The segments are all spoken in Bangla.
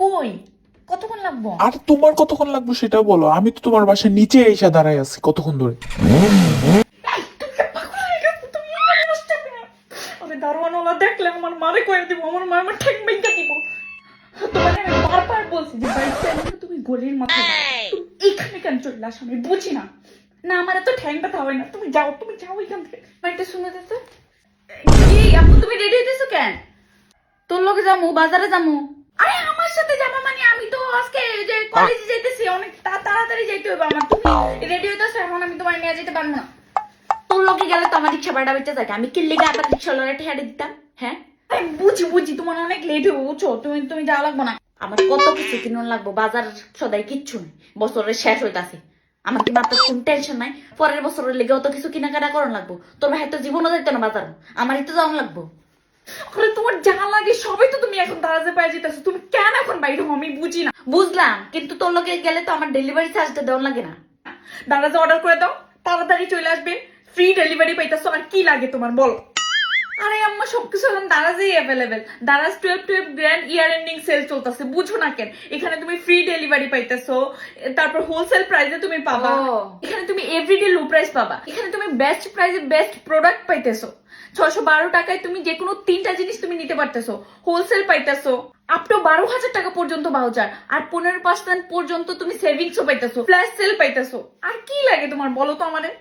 কই? কতক্ষণ লাগবো? আর তোমার কতক্ষণ লাগবে সেটা বলো। আমি তো তোমার বাসার নিচে এসে দাঁড়াই আছি কতক্ষণ ধরে। আমি দারোয়ানওয়ালা দেখলে আমার মারে কয়ে দিব আমার মা আমার ঠেক মেঘা দিব। তোমাকে আমি বারবার বলছি যে বাড়িতে তুমি গলির মাথায় দাঁড়াও। তুমি এইখানে কেন চলে আসো? আমি বুঝি না। না আমার এত ঠ্যাং ব্যথা হয় না। তুমি যাও তুমি যাও এখান থেকে। বাড়িতে শুনে দিতে। আপু তুমি রেডি হইতেছো কেন? তোর লোকে যামু বাজারে যামু। আরে আমার সাথে যাবা মানে আমি তো আজকে যে কলেজে যাইতেছি অনেক তাড়াতাড়ি যাইতে হবে আমার। তুমি রেডি হইতেছো? এখন আমি তোমার নিয়ে যেতে পারব না। তোর লোকে গেলে তো আমার রিক্সা ভাড়া বেঁচে থাকে আমি আবার রিক্সা লড়ে দিতাম? হ্যাঁ? আমি বুঝি বুঝি তোমার অনেক লেট হবে বুঝছ? তুমি তুমি যাওয়া লাগবো না। আমার কত কিছু কিনুন লাগবো বাজার সদাই কিচ্ছু নেই। বছরের শেষ হইতাছে। আমার কি মাত্র কোন টেনশন নাই? পরের বছরের লেগে অত কিছু কেনাকাটা করন লাগবো। তোর ভাই তো জীবনও যাইতো না বাজার। আমারই তো যাওয়ান লাগবো। তোমার যা লাগে সবই তো দারাজে যেতেছো। তুমি কেন এখন বাইরে হও? আমি বুঝি না। বুঝলাম কিন্তু তোর লোকে গেলে তো আমার ডেলিভারি চার্জটা দেওয়া লাগে না। দারাজে অর্ডার করে দাও তাড়াতাড়ি চলে আসবে। ফ্রি ডেলিভারি পাইতেছো আর কি লাগে তোমার বলো। আরে আম্মা সবকিছু এখন দারাজেই available Daraz twelve twelve grand year ending sale চলতেছে বুঝো না কেন। এখানে তুমি ফ্রি ডেলিভারি পাইতেছো তারপর হোলসেল প্রাইসে তুমি পাবা। এখানে তুমি এভরিডে লো প্রাইস পাবা। এখানে তুমি বেস্ট প্রাইসে বেস্ট প্রোডাক্ট পাইতেছো। ছশো বারো টাকায় তুমি যে কোনো তিনটা জিনিস তুমি নিতে পারতেছো হোলসেল পাইতেছো আপ টু বারো হাজার টাকা পর্যন্ত ভাউচার আর পনেরো পার্সেন্ট পর্যন্ত তুমি সেভিংসও পাইতেছো ফ্ল্যাশ সেল পাইতেছো। আর কি লাগে তোমার বলো তো আমাদের?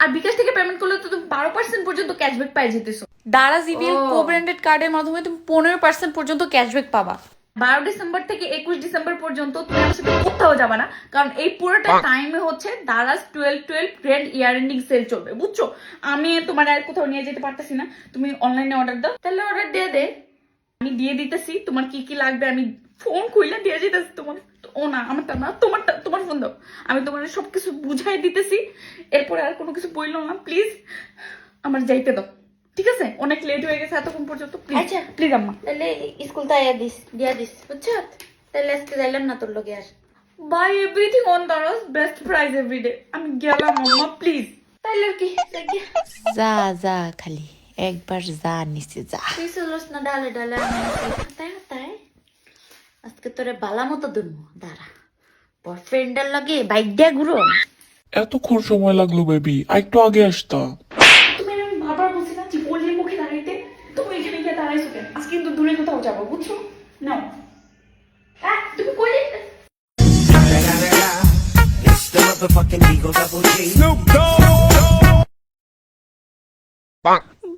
আর বিকাশ থেকে পেমেন্ট করলে তো তুমি বারো পার্সেন্ট পর্যন্ত ক্যাশব্যাক পাই যেতেছো। দারা জিবিএল ও। কো ব্র্যান্ডেড কার্ডের মাধ্যমে তুমি পনেরো পার্সেন্ট পর্যন্ত ক্যাশব্যাক পাবা। বারো ডিসেম্বর থেকে একুশ ডিসেম্বর পর্যন্ত তুমি আমার সাথে কোথাও যাবে না। কারণ এই পুরোটা টাইমে হচ্ছে Daraz twelve twelve grand year ending sale চলবে বুঝছ? আমি তোমার আর কোথাও নিয়ে যেতে পারতেছি না। তুমি অনলাইনে অর্ডার দাও। তাহলে অর্ডার দিয়ে দে। আমি দিয়ে দিতেছি। তোমার কি কি লাগবে আমি ফোন খুললে দিয়ে যেতেছি তোমার ও না আমারটা না তোমারটা তোমার ফোন দাও। আমি তোমার সবকিছু বুঝাই দিতেছি। এরপরে আর কোনো কিছু বলল না প্লিজ আমার যাইতে দাও। ঠিক আছে? অনেক লেট হয়ে গেছে এতক্ষণ পর্যন্ত প্লিজ আচ্ছা। প্লিজ আম্মা। তাহলে স্কুল তো আয়া দিস দিয়া দিস বুঝছ? তাহলে আজকে যাইলাম না তোর লগে আর। Buy everything on Daraz best price everyday আমি গেলাম আম্মা প্লিজ তাইলে কি যা যা খালি একবার যা নিচে যা। তুই চলস না ডালে ডালে হাতায় হাতায় আজকে তোরে বালা মতো দুনমু দাঁড়া। বয়ফ্রেন্ডের লগে বাইক দিয়া ঘুরো। এতক্ষণ সময় লাগল বেবি আর একটু আগে আসতা তুমি আমি বারবার বলছি না যে বললে মুখে দাঁড়াইতে তুমি এখানে গিয়ে দাঁড়াইছো কেন আজকে কিন্তু দূরে কোথাও যাব বুঝছ নাও তুমি কই.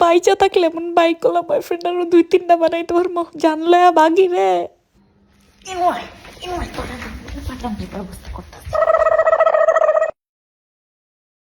বাইচা থাকলে এমন বাইকগুলো বয়ফ্রেন্ড আরও দুই তিনটা বানাইতে পারব জানলে বাগি রে করতেছি